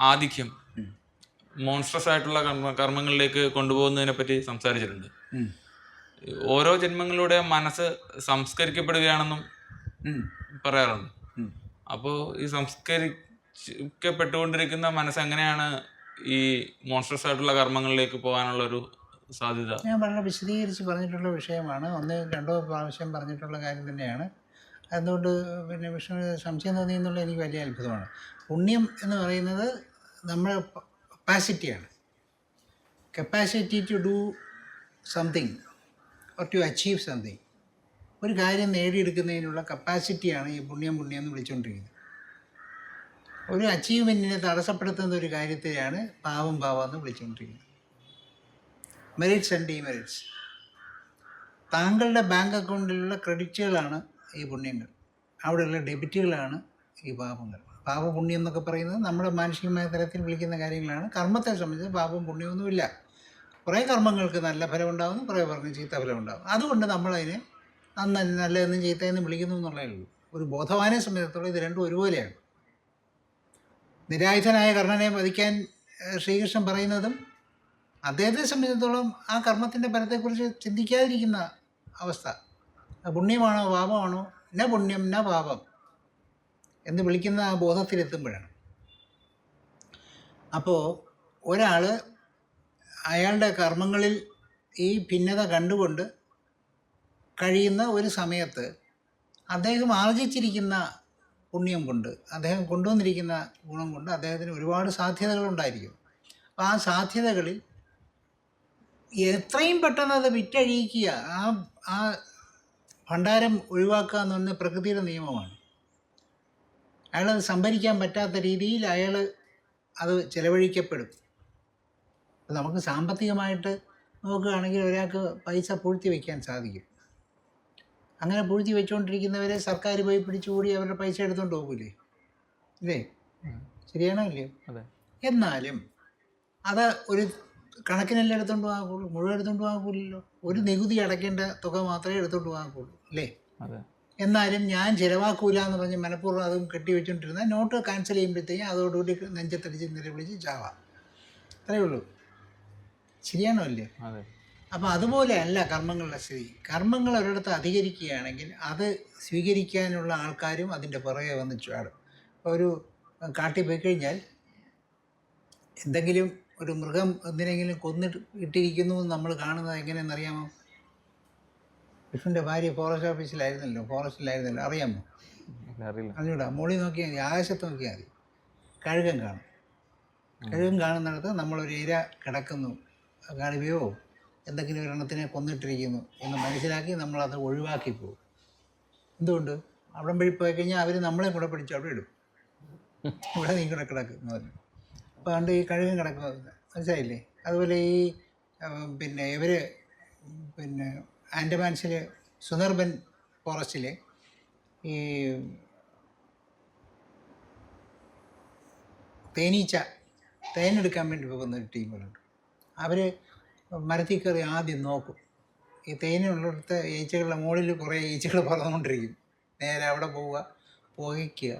ആധിക്യം മോൺസ്ട്രസ് ആയിട്ടുള്ള കർമ്മ കർമ്മങ്ങളിലേക്ക് കൊണ്ടുപോകുന്നതിനെ പറ്റി സംസാരിച്ചിട്ടുണ്ട്. ഓരോ ജന്മങ്ങളിലൂടെ മനസ്സ് സംസ്കരിക്കപ്പെടുകയാണെന്നും. പറയാറുണ്ട്. അപ്പോ അപ്പോൾ ഈ സംസ്കരിക്കപ്പെട്ടുകൊണ്ടിരിക്കുന്ന മനസ്സ് എങ്ങനെയാണ് ഈ മോൺസ്ട്രസ് ആയിട്ടുള്ള കർമ്മങ്ങളിലേക്ക് പോകാനുള്ള ഒരു സാധ്യത? ഞാൻ വളരെ വിശദീകരിച്ച് പറഞ്ഞിട്ടുള്ള വിഷയമാണ്. ഒന്ന് രണ്ടോ പ്രാവശ്യം പറഞ്ഞിട്ടുള്ള കാര്യം തന്നെയാണ്. അതുകൊണ്ട് പിന്നെ വിഷ്ണു സംശയം തോന്നി എന്നുള്ളത് എനിക്ക് വലിയ അത്ഭുതമാണ്. പുണ്യം എന്ന് പറയുന്നത് നമ്മുടെ കപ്പാസിറ്റിയാണ് capacity to do something or to achieve something ഒരു കാര്യം നേടിയെടുക്കുന്നതിനുള്ള കപ്പാസിറ്റിയാണ് ഈ പുണ്യം പുണ്യം എന്ന് വിളിച്ചുകൊണ്ടിരിക്കുന്നത് ഒരു അച്ചീവ്മെന്റിനെ തടസ്സപ്പെടുത്തുന്ന ഒരു കാര്യത്തെയാണ് പാവം പാവം എന്ന് വിളിച്ചുകൊണ്ടിരിക്കുന്നത് മെറിറ്റ്സ് ആൻഡ് ഡിമെറിറ്റ്സ് താങ്കളുടെ ബാങ്ക് അക്കൗണ്ടിലുള്ള ക്രെഡിറ്റുകളാണ് ഈ പുണ്യങ്ങൾ. അവിടെയുള്ള ഡെബിറ്റുകളാണ് ഈ പാപങ്ങൾ. പാപപുണ്യം എന്നൊക്കെ പറയുന്നത് നമ്മുടെ മാനുഷികമായ തലത്തിൽ വിളിക്കുന്ന കാര്യങ്ങളാണ്. കർമ്മത്തെ സംബന്ധിച്ച് പാപം പുണ്യമൊന്നുമില്ല കുറേ കർമ്മങ്ങൾക്ക് നല്ല ഫലം ഉണ്ടാകുന്നു കുറേ പേർക്ക് ചീത്ത ഫലം ഉണ്ടാകും അതുകൊണ്ട് നമ്മളതിനെ അന്ന് നല്ലതെന്നും ചീത്തയെന്നും വിളിക്കുന്നു എന്നുള്ളതേ ഉള്ളൂ. ഒരു ബോധവാനെ സംബന്ധിച്ചിടത്തോളം ഇത് രണ്ടും ഒരുപോലെയാണ്. നിരായുധനായ കർണനെ വധിക്കാൻ ശ്രീകൃഷ്ണൻ പറയുന്നതും അദ്ദേഹത്തെ സംബന്ധിച്ചിടത്തോളം ആ കർമ്മത്തിന്റെ ഫലത്തെക്കുറിച്ച് ചിന്തിക്കാതിരിക്കുന്ന അവസ്ഥ. പുണ്യമാണോ പാപമാണോ? ന പുണ്യം ന പാപം. എന്ന് വിളിക്കുന്ന ആ ബോധത്തിലെത്തുമ്പോഴാണ് അപ്പോൾ ഒരാൾ അയാളുടെ കർമ്മങ്ങളിൽ ഈ ഭിന്നത കണ്ടുകൊണ്ട് കഴിയുന്ന ഒരു സമയത്ത് അദ്ദേഹം ആർജിച്ചിരിക്കുന്ന പുണ്യം കൊണ്ട് അദ്ദേഹം കൊണ്ടുവന്നിരിക്കുന്ന ഗുണം കൊണ്ട് അദ്ദേഹത്തിന് ഒരുപാട് സാധ്യതകളുണ്ടായിരിക്കും അപ്പോൾ ആ സാധ്യതകളിൽ എത്രയും പെട്ടെന്ന് അത് വിറ്റഴിയിക്കുക ആ ആ ഭണ്ഡാരം ഒഴിവാക്കുക എന്ന് പറഞ്ഞ പ്രകൃതിയുടെ നിയമമാണ്. അയാളത് സംഭരിക്കാൻ പറ്റാത്ത രീതിയിൽ അയാൾ അത് ചിലവഴിക്കപ്പെടും. അപ്പം നമുക്ക് സാമ്പത്തികമായിട്ട് നോക്കുകയാണെങ്കിൽ ഒരാൾക്ക് പൈസ പൂഴ്ത്തി വയ്ക്കാൻ സാധിക്കും. അങ്ങനെ പൂഴ്ത്തി വെച്ചുകൊണ്ടിരിക്കുന്നവരെ സർക്കാർ പോയി പിടിച്ചുകൂടി അവരുടെ പൈസ എടുത്തുകൊണ്ട് പോകില്ലേ ഇല്ലേ? ശരിയാണോ ഇല്ലയോ അതെ. എന്നാലും അത് ഒരു കണക്കിനെല്ലാം എടുത്തുകൊണ്ട് പോകാക്കുള്ളൂ? മുഴുവൻ എടുത്തുകൊണ്ട് പോകാക്കൂലല്ലോ ഒരു നികുതി അടയ്ക്കേണ്ട തുക മാത്രമേ എടുത്തുകൊണ്ട് പോകാക്കുള്ളൂ അല്ലേ? അതെ. എന്നാലും ഞാൻ ചിലവാക്കൂല എന്ന് പറഞ്ഞ് മനഃപൂർവം അതും കെട്ടി വെച്ചുകൊണ്ടിരുന്ന നോട്ട് ക്യാൻസൽ ചെയ്യുമ്പോഴത്തേക്കും അതോടുകൂടി നെഞ്ചത്തടിച്ച് നിലവിളിച്ച് ചാവാം. അത്രയേ ഉള്ളൂ. ശരിയാണോ അല്ലേ അപ്പോൾ അതുപോലെ അല്ല കർമ്മങ്ങളുടെ സ്ഥിതി. കർമ്മങ്ങൾ ഒരിടത്ത് അധികരിക്കുകയാണെങ്കിൽ അത് സ്വീകരിക്കാനുള്ള ആൾക്കാരും അതിന്റെ പുറകെ വന്ന് ചാടും. ഇപ്പോൾ ഒരു കാട്ടിൽ പോയി കഴിഞ്ഞാൽ എന്തെങ്കിലും ഒരു മൃഗം എന്തിനെങ്കിലും കൊന്നിട്ട് ഇട്ടിരിക്കുന്നു എന്ന് നമ്മൾ കാണുന്നത് എങ്ങനെയെന്നറിയാമോ വിഷ്ണുവിന്റെ ഭാര്യ ഫോറസ്റ്റ് ഓഫീസിലായിരുന്നല്ലോ ഫോറസ്റ്റിലായിരുന്നല്ലോ അറിയാമോ? അറിഞ്ഞൂടാ. മുകളിൽ നോക്കിയാൽ മതി. ആകാശത്ത് നോക്കിയാൽ മതി. കഴുകൻ കാണും. കഴുകൻ കാണുന്നിടത്ത് നമ്മളൊരു ഇര കിടക്കുന്നു. കാണുകയോ എന്തെങ്കിലും ഒരെണ്ണത്തിനെ കൊന്നിട്ടിരിക്കുന്നു എന്ന് മനസ്സിലാക്കി നമ്മളത് ഒഴിവാക്കി പോകും. എന്തുകൊണ്ട്? അവിടെ വഴി പോയി കഴിഞ്ഞാൽ അവർ നമ്മളെ കൂടെ പിടിച്ച് അവിടെ ഇടും. ഇവിടെ നീ കൂടെ കിടക്കുന്നു പറഞ്ഞു. അപ്പോൾ അതുകൊണ്ട് ഈ കഴുകൻ കിടക്കുന്നത് മനസ്സിലായില്ലേ? അതുപോലെ ഈ പിന്നെ ഇവർ പിന്നെ ആൻഡമാൻസിൽ സുന്ദർബൻ ഫോറസ്റ്റിലെ ഈ തേനീച്ച തേനെടുക്കാൻ വേണ്ടി പോകുന്ന ഒരു ടീമുകളുണ്ട്. അവർ മരത്തിൽ കയറി ആദ്യം നോക്കും. ഈ തേനുള്ളിടത്ത് ഈച്ചകളുടെ മുകളിൽ കുറേ ഈച്ചകൾ പറന്നുകൊണ്ടിരിക്കും നേരെ അവിടെ പോവുക പുകയ്ക്കുക.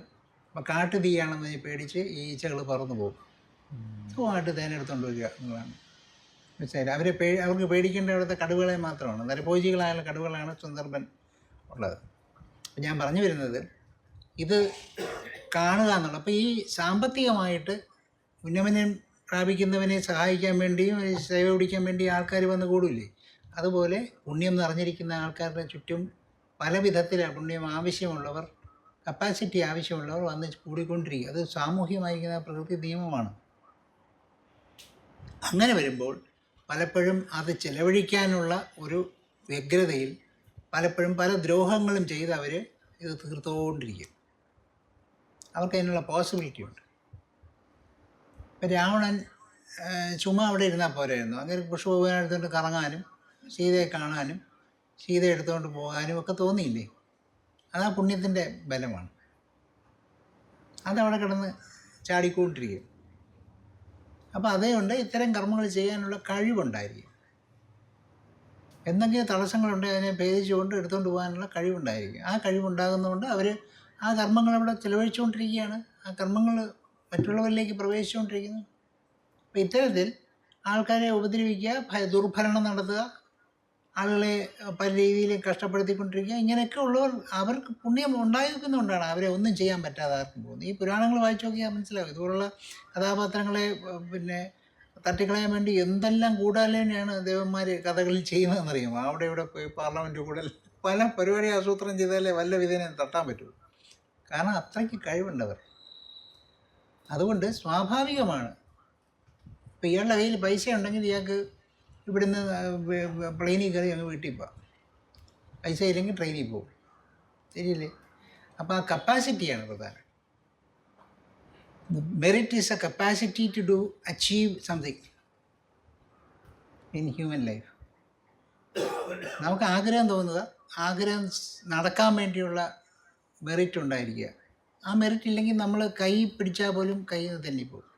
അപ്പോൾ കാട്ടു തീയാണെന്ന് പേടിച്ച് ഈ ഈച്ചകൾ പറന്നു പോകും. സുഖമായിട്ട് തേനെടുത്തുകൊണ്ട് വരിക എന്നുള്ളതാണ്. മനസ്സിലായില്ല? അവരെ പേ അവർക്ക് പേടിക്കേണ്ട അവിടുത്തെ കടുവകളെ മാത്രമാണ്. നരഭോജികളായുള്ള കടുവകളാണ് സുന്ദർബൻ ഉള്ളത്. ഞാൻ പറഞ്ഞു വരുന്നത് ഇത് കാണുക എന്നുള്ളത്. അപ്പോൾ ഈ സാമ്പത്തികമായിട്ട് ഉന്നമനം പ്രാപിക്കുന്നവനെ സഹായിക്കാൻ വേണ്ടിയും സേവ പിടിക്കാൻ വേണ്ടി ആൾക്കാർ വന്ന് കൂടില്ലേ അതുപോലെ പുണ്യം നിറഞ്ഞിരിക്കുന്ന ആൾക്കാരുടെ ചുറ്റും പല വിധത്തിലാണ് പുണ്യം ആവശ്യമുള്ളവർ കപ്പാസിറ്റി ആവശ്യമുള്ളവർ വന്ന് കൂടിക്കൊണ്ടിരിക്കുക. അത് സാമൂഹ്യമായിരിക്കുന്ന പ്രകൃതി നിയമമാണ്. അങ്ങനെ വരുമ്പോൾ പലപ്പോഴും അത് ചെലവഴിക്കാനുള്ള ഒരു വ്യഗ്രതയിൽ പലപ്പോഴും പല ദ്രോഹങ്ങളും ചെയ്ത് അവർ ഇത് തീർത്തുകൊണ്ടിരിക്കും. അവർക്ക് അതിനുള്ള പോസിബിലിറ്റി ഉണ്ട്. ഇപ്പം രാവണൻ ചുമ ചുമ്മാ അവിടെ ഇരുന്നാൽ പോരായിരുന്നു. അങ്ങനെ പുഷ്പഭൂപനെ എടുത്തുകൊണ്ട് കറങ്ങാനും സീതയെ കാണാനും സീത എടുത്തുകൊണ്ട് പോകാനും ഒക്കെ തോന്നിയില്ലേ? അതാ പുണ്യത്തിന്റെ ബലമാണ്. അതവിടെ കിടന്ന് ചാടിക്കൊണ്ടിരിക്കും അപ്പോൾ അതേകൊണ്ട് ഇത്തരം കർമ്മങ്ങൾ ചെയ്യാനുള്ള കഴിവുണ്ടായിരിക്കും. എന്തെങ്കിലും തടസ്സങ്ങളുണ്ടെങ്കിൽ അതിനെ ഭേദിച്ചുകൊണ്ട് എടുത്തുകൊണ്ട് പോകാനുള്ള കഴിവുണ്ടായിരിക്കും. ആ കഴിവുണ്ടാകുന്നതുകൊണ്ട് അവർ ആ കർമ്മങ്ങൾ അവിടെ ചിലവഴിച്ചുകൊണ്ടിരിക്കുകയാണ്. ആ കർമ്മങ്ങൾ മറ്റുള്ളവരിലേക്ക് പ്രവേശിച്ചുകൊണ്ടിരിക്കുന്നു. അപ്പോൾ ഇത്തരത്തിൽ ആൾക്കാരെ ഉപദ്രവിക്കുക ദുർഭരണം നടത്തുക ആളുകളെ പല രീതിയിലും കഷ്ടപ്പെടുത്തിക്കൊണ്ടിരിക്കുക. ഇങ്ങനെയൊക്കെ ഉള്ളവർ അവർക്ക് പുണ്യം ഉണ്ടായിരിക്കുന്നതുകൊണ്ടാണ് അവരെ ഒന്നും ചെയ്യാൻ പറ്റാതെ ആർക്കും പോകുന്നത്. ഈ പുരാണങ്ങൾ വായിച്ചു നോക്കിയാൽ മനസ്സിലാവും. ഇതുപോലുള്ള കഥാപാത്രങ്ങളെ പിന്നെ തട്ടിക്കളയാൻ വേണ്ടി എന്തെല്ലാം കൂടാലേനെയാണ് ദേവന്മാർ കഥകളിൽ ചെയ്യുന്നതെന്നറിയും അവിടെ ഇവിടെ പോയി പാർലമെന്റ് കൂടൽ പല പരിപാടി ആസൂത്രണം ചെയ്താലേ വല്ല വിധേനെ തട്ടാൻ പറ്റുള്ളൂ. കാരണം അത്രയ്ക്ക് കഴിവുണ്ടവർ. അതുകൊണ്ട് സ്വാഭാവികമാണ്. ഇപ്പം ഇയാളുടെ കയ്യിൽ പൈസ ഉണ്ടെങ്കിൽ ഇയാൾക്ക് ഇവിടുന്ന് പ്ലെയിനിൽ കയറി അങ്ങ് വീട്ടിൽ പോവാം. പൈസ ഇല്ലെങ്കിൽ ട്രെയിനിൽ പോകും ശരിയല്ലേ? അപ്പോൾ ആ കപ്പാസിറ്റിയാണ് പ്രധാനം. Merit is a capacity to do achieve something in human life നമുക്ക് ആഗ്രഹം തോന്നുക ആഗ്രഹം നടക്കാൻ വേണ്ടിയുള്ള മെറിറ്റ് ഉണ്ടായിരിക്കുക. ആ മെറിറ്റ് ഇല്ലെങ്കിൽ നമ്മൾ കൈ പിടിച്ചാൽ പോലും കൈ തെന്നിപ്പോകും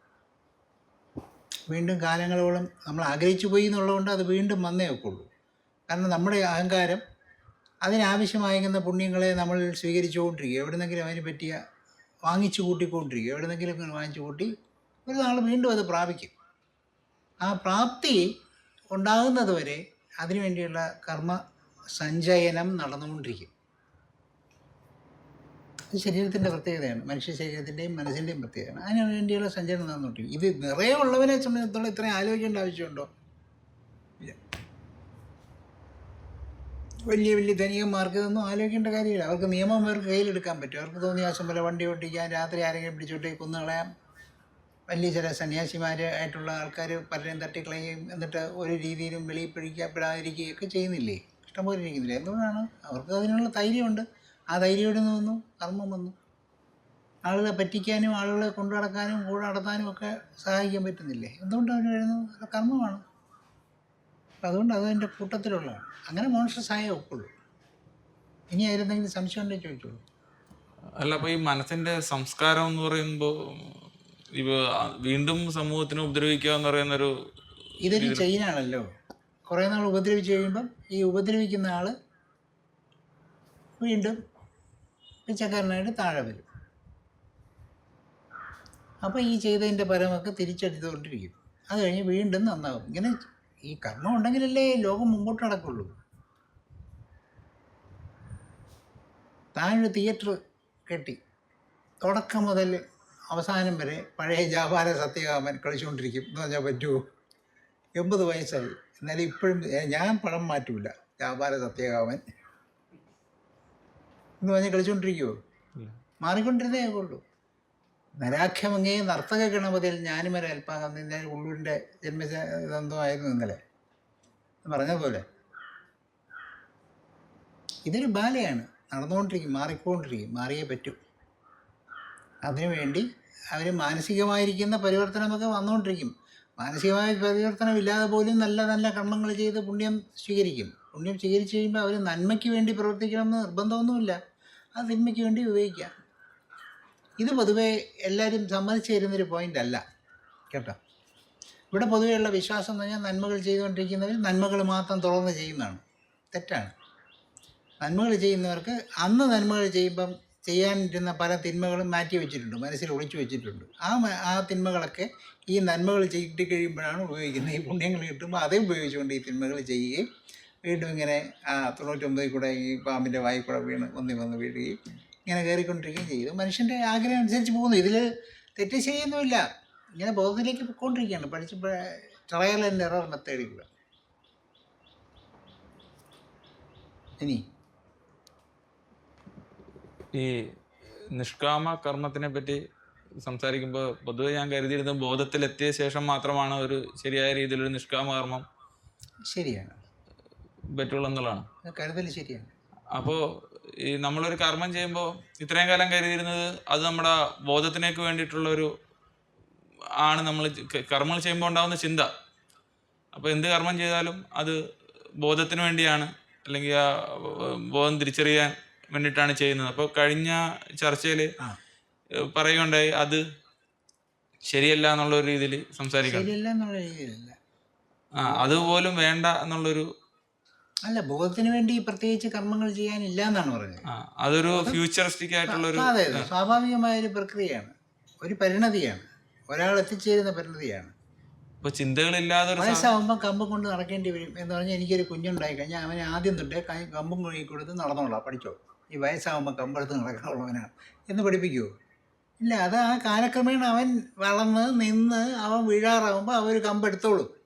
വീണ്ടും കാലങ്ങളോളം നമ്മൾ ആഗ്രഹിച്ചു പോയി എന്നുള്ളതുകൊണ്ട് അത് വീണ്ടും വന്നേ ഒക്കുള്ളൂ. കാരണം നമ്മുടെ അഹങ്കാരം അതിനാവശ്യമായിരിക്കുന്ന പുണ്യങ്ങളെ നമ്മൾ സ്വീകരിച്ചുകൊണ്ടിരിക്കുക. എവിടെന്നെങ്കിലും അതിന് പറ്റിയ വാങ്ങിച്ചു കൂട്ടിക്കൊണ്ടിരിക്കുക. എവിടെന്നെങ്കിലും വാങ്ങിച്ചു കൂട്ടി ഒരു നാൾ വീണ്ടും അത് പ്രാപിക്കും. ആ പ്രാപ്തി ഉണ്ടാകുന്നത് വരെ അതിനുവേണ്ടിയുള്ള കർമ്മ സഞ്ചയനം നടന്നുകൊണ്ടിരിക്കും. ഇത് ശരീരത്തിന്റെ പ്രത്യേകതയാണ് മനുഷ്യ ശരീരത്തിന്റെയും മനസ്സിന്റെയും പ്രത്യേകതയാണ്. അതിനു വേണ്ടിയുള്ള സഞ്ചയനം നടന്നുകൊണ്ടിരിക്കും ഇത് നിറയെ ഉള്ളവരെ സംബന്ധിച്ചിടത്തോളം ഇത്രയും ആലോചിക്കേണ്ട ആവശ്യമുണ്ടോ? വലിയ വലിയ ധനികന്മാർക്ക് ഇതൊന്നും ആലോചിക്കേണ്ട കാര്യമില്ല. അവർക്ക് നിയമം അവർക്ക് കയ്യിലെടുക്കാൻ പറ്റും. അവർക്ക് തോന്നിയ ആവശ്യം പോലെ വണ്ടി ഓട്ടിക്കാൻ രാത്രി ആരെങ്കിലും പിടിച്ചോട്ടി കൊന്നുകളയാം വലിയ ചില സന്യാസിമാർ ആയിട്ടുള്ള ആൾക്കാർ പലരെയും തട്ടിക്കളയുകയും എന്നിട്ട് ഒരു രീതിയിലും വെളിയിൽ പിടിക്കപ്പെടാതിരിക്കുകയൊക്കെ ചെയ്യുന്നില്ലേ? ഇഷ്ടംപോലെ ഇരിക്കുന്നില്ലേ? എന്തുകൊണ്ടാണ്? അവർക്ക് അതിനുള്ള ധൈര്യമുണ്ട്. ആ ധൈര്യം എവിടെ നിന്ന് വന്നു? കർമ്മം വന്നു. ആളുകളെ പറ്റിക്കാനും ആളുകളെ കൊണ്ടു നടക്കാനും കൂടെ നടത്താനും ഒക്കെ സഹായിക്കാൻ പറ്റുന്നില്ലേ? എന്തുകൊണ്ട് അവന് എഴുതുന്നത്? അത് കർമ്മമാണ്. അപ്പം അതുകൊണ്ട് അത് എന്റെ കൂട്ടത്തിലുള്ളതാണ്. അങ്ങനെ മോൺസ്റ്റർ സഹായം ഒക്കുള്ളൂ. ഇനി ആയിരുന്നെങ്കിലും സംശയം ഉണ്ടെങ്കിൽ ചോദിച്ചോളൂ. അല്ല അപ്പൊ ഈ മനസ്സിന്റെ സംസ്കാരം എന്ന് പറയുമ്പോൾ ഇപ്പോൾ വീണ്ടും സമൂഹത്തിനെ ഉപദ്രവിക്കുക എന്ന് പറയുന്ന ഒരു ഇതൊരു ചെയിനാണല്ലോ. കുറേ നാൾ ഉപദ്രവിച്ച് കഴിയുമ്പം ഈ ഉപദ്രവിക്കുന്ന ആൾ വീണ്ടും പിച്ചക്കാരനായിട്ട് താഴെ വരും. അപ്പോൾ ഈ ചെയ്തതിന്റെ പരമൊക്കെ തിരിച്ചെടുത്തുകൊണ്ടിരിക്കും. അത് കഴിഞ്ഞ് വീണ്ടും നന്നാകും. ഇങ്ങനെ ഈ കർമ്മം ഉണ്ടെങ്കിലല്ലേ ലോകം മുമ്പോട്ട് നടക്കുള്ളൂ. താഴെ തിയേറ്റർ കെട്ടി തുടക്കം മുതൽ അവസാനം വരെ പഴയ ജാപാല സത്യകാമൻ കളിച്ചുകൊണ്ടിരിക്കും. എന്ന് പറഞ്ഞാൽ പറ്റുമോ? എൺപത് വയസ്സായി. എന്നാലും ഇപ്പോഴും ഞാൻ പടം മാറ്റൂല. ജാപാല സത്യകാമൻ. എന്ന് പറഞ്ഞ് കളിച്ചുകൊണ്ടിരിക്കുമോ മാറിക്കൊണ്ടിരുന്നേ ഉള്ളൂ നരാഖ്യമങ്ങേ നർത്തക ഗണപതിയിൽ ഞാനും ഒരു അല്പാകം നിന്റെ ഉള്ളൂരിന്റെ ജന്മദന്തമായിരുന്നു ഇന്നലെ. പറഞ്ഞതുപോലെ ഇതൊരു ബാലയാണ്. നടന്നുകൊണ്ടിരിക്കും മാറിക്കൊണ്ടിരിക്കും മാറിയേ പറ്റൂ. അതിനുവേണ്ടി അവർ മാനസികമായിരിക്കുന്ന പരിവർത്തനമൊക്കെ വന്നുകൊണ്ടിരിക്കും. മാനസികമായ പരിവർത്തനം ഇല്ലാതെ പോലും നല്ല നല്ല കർമ്മങ്ങൾ ചെയ്ത് പുണ്യം സ്വീകരിക്കും. പുണ്യം സ്വീകരിച്ചു കഴിയുമ്പോൾ അവർ നന്മയ്ക്ക് വേണ്ടി പ്രവർത്തിക്കണമെന്ന് നിർബന്ധമൊന്നുമില്ല. അത് തിന്മയ്ക്ക് വേണ്ടി ഉപയോഗിക്കാം ഇത് പൊതുവേ എല്ലാവരും സമ്മതിച്ചു തരുന്നൊരു പോയിന്റ് അല്ല. കേട്ടോ? ഇവിടെ പൊതുവെയുള്ള വിശ്വാസം എന്ന് പറഞ്ഞാൽ നന്മകൾ ചെയ്തുകൊണ്ടിരിക്കുന്നവർ നന്മകൾ മാത്രം തുറന്ന് ചെയ്യുന്നതാണ്. തെറ്റാണ്. നന്മകൾ ചെയ്യുന്നവർക്ക് അന്ന് നന്മകൾ ചെയ്യുമ്പം ചെയ്യാനിരുന്ന പല തിന്മകളും മാറ്റി വെച്ചിട്ടുണ്ട് മനസ്സിൽ ഒളിച്ചു വെച്ചിട്ടുണ്ട്. ആ ആ തിന്മകളൊക്കെ ഈ നന്മകൾ ചെയ്തിട്ട് കഴിയുമ്പോഴാണ് ഉപയോഗിക്കുന്നത്. ഈ പുണ്യങ്ങൾ കിട്ടുമ്പോൾ അതേ ഉപയോഗിച്ചുകൊണ്ട് ഈ തിന്മകൾ ചെയ്യുകയും വീണ്ടും ഇങ്ങനെ ആ തൊണ്ണൂറ്റൊമ്പതിൽ കൂടെ ഈ പാമ്പിന്റെ വായിൽ കൂടെ വീണ് ഒന്നി വന്ന് വീഴുകയും ഇങ്ങനെ കയറിക്കൊണ്ടിരിക്കുകയും ചെയ്തു. മനുഷ്യന്റെ ആഗ്രഹം അനുസരിച്ച് പോകുന്നു. ഇതിൽ തെറ്റ് ചെയ്യുന്നുമില്ല. ഇങ്ങനെ ബോധത്തിലേക്ക് പോയിക്കൊണ്ടിരിക്കുകയാണ്. പഠിച്ച് ട്രയൽ ആൻഡ് എറർ മെത്തേഡിൽ കൂടെ ഇനി? ഈ നിഷ്കാമ കർമ്മത്തിനെ പറ്റി സംസാരിക്കുമ്പോൾ പൊതുവെ ഞാൻ കരുതിയിരുന്നത് ബോധത്തിലെത്തിയ ശേഷം മാത്രമാണ് ഒരു ശരിയായ രീതിയിലൊരു നിഷ്കാമ കർമ്മം ശരിയാണ്. പറ്റുള്ളൂ എന്നുള്ളതാണ്. കരുതൽ ശരിയാണ്. അപ്പോൾ ഈ നമ്മളൊരു കർമ്മം ചെയ്യുമ്പോൾ ഇത്രയും കാലം കരുതിയിരുന്നത് അത് നമ്മുടെ ബോധത്തിനേക്ക് വേണ്ടിയിട്ടുള്ള ഒരു ആണ് നമ്മൾ കർമ്മങ്ങൾ ചെയ്യുമ്പോൾ ഉണ്ടാകുന്ന ചിന്ത. അപ്പോൾ എന്ത് കർമ്മം ചെയ്താലും അത് ബോധത്തിന് വേണ്ടിയാണ്. അല്ലെങ്കിൽ ആ ബോധം തിരിച്ചറിയാൻ വേണ്ടിയിട്ടാണ് ചെയ്യുന്നത്. അപ്പോൾ കഴിഞ്ഞ ചർച്ചയിൽ. പറയുകയുണ്ടായി അത് ശരിയല്ല എന്നുള്ള ഒരു രീതിയിൽ സംസാരിക്കണം ആ അതുപോലും വേണ്ട എന്നുള്ളൊരു അല്ല ഭോഗത്തിന് വേണ്ടി പ്രത്യേകിച്ച് കർമ്മങ്ങൾ ചെയ്യാനില്ല എന്നാണ് പറഞ്ഞത്. ആ അതൊരു ഫ്യൂച്ചറിസ്റ്റിക് ആയിട്ടുള്ള ഒരു അതെ അതെ. സ്വാഭാവികമായ ഒരു പ്രക്രിയയാണ്. ഒരു പരിണതിയാണ്. ഒരാൾ എത്തിച്ചേരുന്ന പരിണതിയാണ്. ഇപ്പൊ ചിന്തകളില്ലാതെ ഒരു സാ- കമ്പും കൊണ്ട് നടക്കേണ്ടി വരും എന്ന് പറഞ്ഞാൽ എനിക്കൊരു കുഞ്ഞുണ്ടായി കഴിഞ്ഞാൽ അവനെ ആദ്യം തൊട്ടേ കൈ കമ്പും കുഴി കൊടുത്ത് നടന്നോളാം പഠിച്ചോ. ഈ വയസ്സാകുമ്പോൾ കമ്പെടുത്ത് നടക്കാനുള്ളവനാണ്. എന്ന് പഠിപ്പിക്കുമോ ഇല്ല അത് ആ കാലക്രമേണ അവൻ വളർന്ന് നിന്ന് അവൻ വീഴാറാകുമ്പോൾ അവർ കമ്പെടുത്തോളും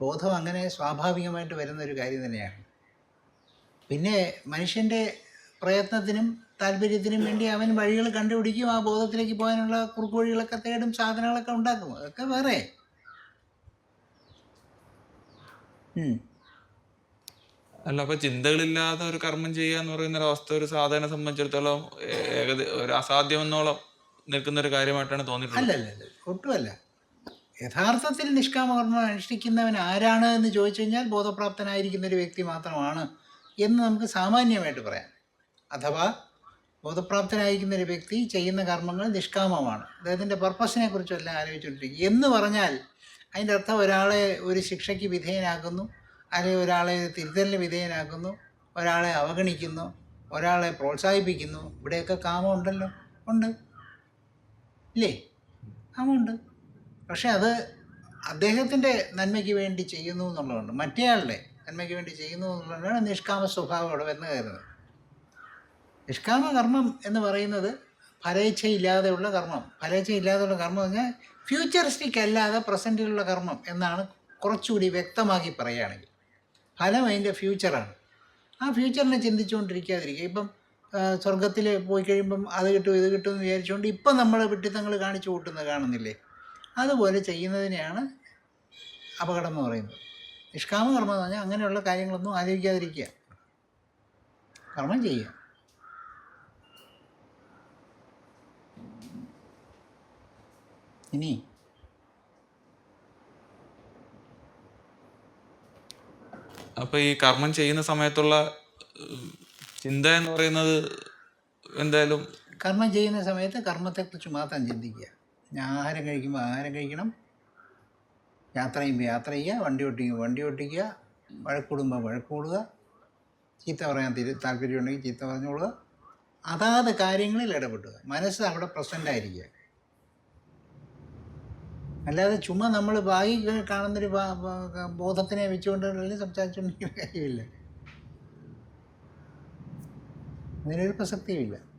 ബോധം അങ്ങനെ സ്വാഭാവികമായിട്ട് വരുന്ന ഒരു കാര്യം തന്നെയാണ്. പിന്നെ മനുഷ്യന്റെ പ്രയത്നത്തിനും താല്പര്യത്തിനും വേണ്ടി അവൻ വഴികൾ കണ്ടുപിടിക്കും ആ ബോധത്തിലേക്ക് പോകാനുള്ള കുറുക്കു വഴികളൊക്കെ തേടും സാധനങ്ങളൊക്കെ ഉണ്ടാക്കും. അതൊക്കെ വേറെ. അല്ല അപ്പൊ ചിന്തകളില്ലാതെ ഒരു കർമ്മം ചെയ്യുക എന്ന് പറയുന്ന ഒരു അവസ്ഥ ഒരു സാധനം സംബന്ധിച്ചിടത്തോളം ഏകദേ ഒരു അസാധ്യമെന്നോളം നിൽക്കുന്ന ഒരു കാര്യമായിട്ടാണ് തോന്നിയിട്ടുള്ളത്. അല്ല അല്ല ഒട്ടുമല്ല. യഥാർത്ഥത്തിൽ നിഷ്കാമകർമ്മം അനുഷ്ഠിക്കുന്നവൻ ആരാണ് എന്ന് ചോദിച്ചു കഴിഞ്ഞാൽ ബോധപ്രാപ്തനായിരിക്കുന്ന ഒരു വ്യക്തി മാത്രമാണ് എന്ന് നമുക്ക് സാമാന്യമായിട്ട് പറയാം. അഥവാ ബോധപ്രാപ്തനായിരിക്കുന്ന ഒരു വ്യക്തി ചെയ്യുന്ന കർമ്മങ്ങൾ നിഷ്കാമമാണ്. അദ്ദേഹത്തിന്റെ പർപ്പസിനെ കുറിച്ചെല്ലാം ആലോചിച്ചുകൊണ്ടിരിക്കും എന്ന് പറഞ്ഞാൽ അതിന്റെ അർത്ഥം ഒരാളെ ഒരു ശിക്ഷയ്ക്ക് വിധേയനാക്കുന്നു അല്ലെങ്കിൽ ഒരാളെ തിരുത്തലിന് വിധേയനാക്കുന്നു ഒരാളെ അവഗണിക്കുന്നു ഒരാളെ പ്രോത്സാഹിപ്പിക്കുന്നു. ഇവിടെയൊക്കെ കാമം ഉണ്ടല്ലോ ഉണ്ട്. ഇല്ലേ? കാമമുണ്ട്. പക്ഷെ അത് അദ്ദേഹത്തിന്റെ നന്മയ്ക്ക് വേണ്ടി ചെയ്യുന്നു എന്നുള്ളതുകൊണ്ട് മറ്റേയാളുടെ നന്മയ്ക്ക് വേണ്ടി ചെയ്യുന്നു എന്നുള്ളതാണ് നിഷ്കാമ സ്വഭാവം വരുന്ന കരുതുന്നത്. നിഷ്കാമ കർമ്മം എന്ന് പറയുന്നത് ഫലേച്ഛയില്ലാതെയുള്ള കർമ്മം. ഫലേച്ഛയില്ലാതെയുള്ള കർമ്മം എന്ന് പറഞ്ഞാൽ ഫ്യൂച്ചറിസ്റ്റിക് അല്ലാതെ പ്രസന്റിലുള്ള കർമ്മം എന്നാണ് കുറച്ചുകൂടി വ്യക്തമാക്കി പറയുകയാണെങ്കിൽ. ഫലം അതിന്റെ ഫ്യൂച്ചറാണ് ആ ഫ്യൂച്ചറിനെ ചിന്തിച്ചുകൊണ്ടിരിക്കാതിരിക്കുക. ഇപ്പം സ്വർഗത്തിൽ പോയി കഴിയുമ്പം അത് കിട്ടും ഇത് കിട്ടും എന്ന് വിചാരിച്ചുകൊണ്ട് ഇപ്പം നമ്മൾ വിട്ടിത്തങ്ങൾ കാണിച്ചു കൂട്ടുന്നത് കാണുന്നില്ലേ? അതുപോലെ ചെയ്യുന്നതിനെയാണ് അപകടം എന്ന് പറയുന്നത്. നിഷ്കാമ കർമ്മം എന്ന് പറഞ്ഞാൽ അങ്ങനെയുള്ള കാര്യങ്ങളൊന്നും ആലോചിക്കാതിരിക്കുക. കർമ്മം ചെയ്യുക. ഇനി അപ്പൊ ഈ കർമ്മം ചെയ്യുന്ന സമയത്തുള്ള ചിന്ത എന്ന് പറയുന്നത് എന്തായാലും കർമ്മം ചെയ്യുന്ന സമയത്ത് കർമ്മത്തെക്കുറിച്ച് മാത്രം ചിന്തിക്കുക. ഞാൻ ആഹാരം കഴിക്കുമ്പോൾ ആഹാരം കഴിക്കണം. യാത്ര ചെയ്യുമ്പോൾ യാത്ര ചെയ്യുക വണ്ടി ഓട്ടിക്കുമ്പോൾ വണ്ടി ഓട്ടിക്കുക വഴക്കൂടുമ്പോൾ വഴക്കൂടുക ചീത്ത പറയാൻ തിരി താല്പര്യമുണ്ടെങ്കിൽ ചീത്ത പറഞ്ഞുകൊള്ളുക. അതാത് കാര്യങ്ങളിൽ ഇടപെടുക. മനസ്സ് അവിടെ പ്രസന്റ് ആയിരിക്കുക. അല്ലാതെ ചുമ്മാ നമ്മൾ ഭാഗി കാണുന്നൊരു ബോധത്തിനെ വെച്ചുകൊണ്ടുള്ള സംസാരിച്ചുകൊണ്ടിരിക്കുന്ന കാര്യമില്ല അതിനൊരു പ്രസക്തിയുമില്ല